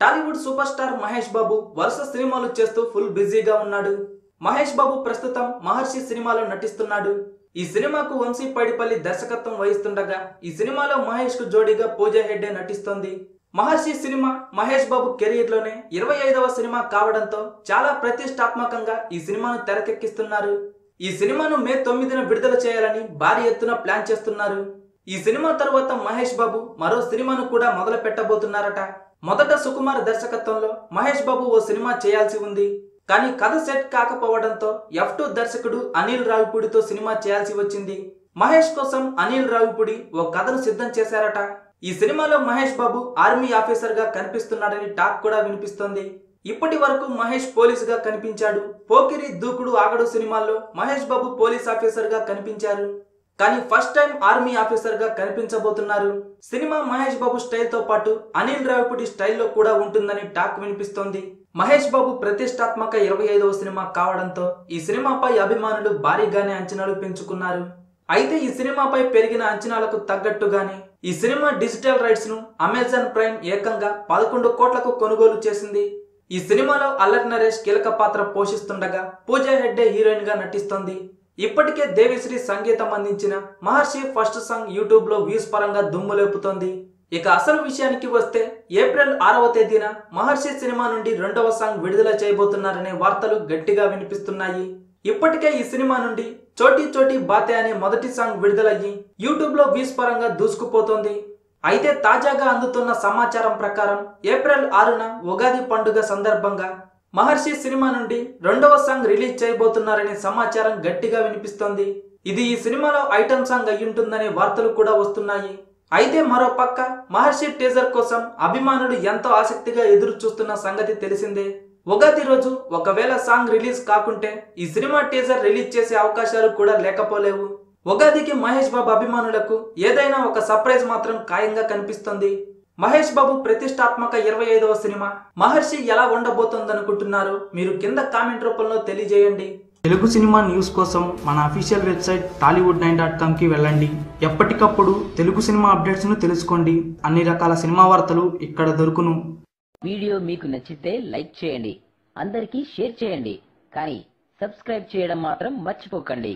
Tollywood super star Mahesh Babu వరుస సినిమాలు చేస్తూ ఫుల్ బిజీగా ఉన్నాడు. మహేష్ బాబు ప్రస్తుతం మహర్షి సినిమాలో నటిస్తున్నాడు. ఈ సినిమాకు వంశీ పైడిపల్లి దర్శకత్వం వహిస్తుండగా ఈ సినిమాలో మహేష్కు జోడీగా పూజా హెడ్డే నటిస్తోంది. మహర్షి సినిమా మహేష్ బాబు కెరీర్లోనే ఇరవై ఐదవ సినిమా కావడంతో చాలా ప్రతిష్టాత్మకంగా ఈ సినిమాను తెరకెక్కిస్తున్నారు. ఈ సినిమాను మే తొమ్మిదిన విడుదల చేయాలని భారీ ఎత్తున ప్లాన్ చేస్తున్నారు. ఈ సినిమా తరువాత మహేష్ బాబు మరో సినిమాను కూడా మొదలు పెట్టబోతున్నారట మొదట సుకుమార్ దర్శకత్వంలో మహేష్ బాబు ఓ సినిమా చేయాల్సి ఉంది. కానీ కథ సెట్ కాకపోవడంతో ఎఫ్ టూ దర్శకుడు అనిల్ రావిపూడితో సినిమా చేయాల్సి వచ్చింది. మహేష్ కోసం అనిల్ రావిపూడి ఓ కథను సిద్ధం చేశారట. ఈ సినిమాలో మహేష్ బాబు ఆర్మీ ఆఫీసర్గా కనిపిస్తున్నాడని టాక్ కూడా వినిపిస్తోంది. ఇప్పటి వరకు మహేష్ పోలీస్గా కనిపించాడు. పోకిరి దూకుడు ఆగడు సినిమాల్లో మహేష్ బాబు పోలీస్ ఆఫీసర్గా కనిపించారు. కానీ ఫస్ట్ టైం ఆర్మీ ఆఫీసర్గా కనిపించబోతున్నారు. సినిమా మహేష్ బాబు స్టైల్తో పాటు అనిల్ రావిపూడి స్టైల్లో కూడా ఉంటుందని టాక్ వినిపిస్తోంది. మహేష్ బాబు ప్రతిష్టాత్మక ఇరవై ఐదవ సినిమా కావడంతో ఈ సినిమాపై అభిమానులు భారీగానే అంచనాలు పెంచుకున్నారు. అయితే ఈ సినిమాపై పెరిగిన అంచనాలకు తగ్గట్టుగానే ఈ సినిమా డిజిటల్ రైట్స్ను అమెజాన్ ప్రైమ్ ఏకంగా పదకొండు కోట్లకు కొనుగోలు చేసింది. ఈ సినిమాలో అల్లరి నరేష్ కీలక పాత్ర పోషిస్తుండగా పూజా హెగ్డే హీరోయిన్గా నటిస్తోంది. ఇప్పటికే దేవిశ్రీ సంగీతం అందించిన మహర్షి ఫస్ట్ సాంగ్ యూట్యూబ్లో వ్యూస్ పరంగా దుమ్ము లేపుతోంది. ఇక అసలు విషయానికి వస్తే ఏప్రిల్ ఆరవ తేదీన మహర్షి సినిమా నుండి రెండవ సాంగ్ విడుదల చేయబోతున్నారనే వార్తలు గట్టిగా వినిపిస్తున్నాయి. ఇప్పటికే ఈ సినిమా నుండి చోటీ చోటీ బాతే అనే మొదటి సాంగ్ విడుదలయ్యి యూట్యూబ్లో వ్యూస్ పరంగా దూసుకుపోతోంది. అయితే తాజాగా అందుతున్న సమాచారం ప్రకారం ఏప్రిల్ ఆరున ఉగాది పండుగ సందర్భంగా మహర్షి సినిమా నుండి రెండవ సాంగ్ రిలీజ్ చేయబోతున్నారనే సమాచారం గట్టిగా వినిపిస్తోంది. ఇది ఈ సినిమాలో ఐటమ్ సాంగ్ అయ్యుంటుందనే వార్తలు కూడా వస్తున్నాయి. అయితే మరో పక్క మహర్షి టీజర్ కోసం అభిమానులు ఎంతో ఆసక్తిగా ఎదురు చూస్తున్న సంగతి తెలిసిందే. ఉగాది రోజు ఒకవేళ సాంగ్ రిలీజ్ కాకుంటే ఈ సినిమా టీజర్ రిలీజ్ చేసే అవకాశాలు కూడా లేకపోలేవు. ఉగాదికి మహేష్ బాబు అభిమానులకు ఏదైనా ఒక సర్ప్రైజ్ మాత్రం ఖాయంగా కనిపిస్తుంది. మహేష్ బాబు ప్రతిష్టాత్మక ఇరవై ఐదవ సినిమా. మహర్షి ఎలా ఉండబోతోందనుకుంటున్నారు? మీరు కింద కామెంట్ రూపంలో తెలియజేయండి. తెలుగు సినిమా న్యూస్ కోసం మన official website Tollywood nine dot కామ్కి వెళ్ళండి. ఎప్పటికప్పుడు తెలుగు సినిమా అప్డేట్స్ను తెలుసుకోండి. అన్ని రకాల సినిమా వార్తలు ఇక్కడ దొరుకును. వీడియో మీకు నచ్చితే లైక్ చేయండి. అందరికీ షేర్ చేయండి. కానీ సబ్స్క్రైబ్ చేయడం మాత్రం మర్చిపోకండి.